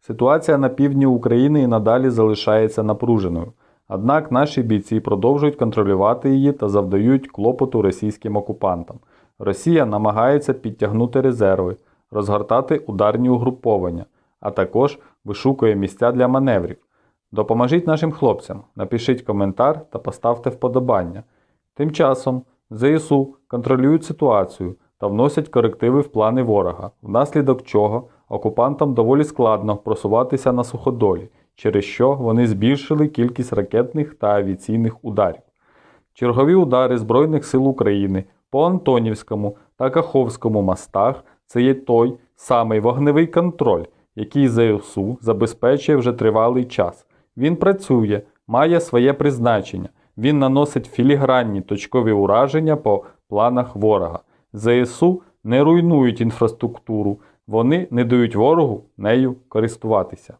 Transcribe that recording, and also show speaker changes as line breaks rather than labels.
Ситуація на півдні України і надалі залишається напруженою. Однак наші бійці продовжують контролювати її та завдають клопоту російським окупантам. Росія намагається підтягнути резерви, розгортати ударні угруповання, а також вишукує місця для маневрів. Допоможіть нашим хлопцям, напишіть коментар та поставте вподобання. Тим часом ЗСУ контролюють ситуацію та вносять корективи в плани ворога, внаслідок чого окупантам доволі складно просуватися на суходолі, через що вони збільшили кількість ракетних та авіаційних ударів. Чергові удари Збройних сил України по Антонівському та Каховському мостах це є той самий вогневий контроль, який ЗСУ забезпечує вже тривалий час. Він працює, має своє призначення. Він наносить філігранні точкові ураження по планах ворога. ЗСУ не руйнують інфраструктуру, вони не дають ворогу нею користуватися.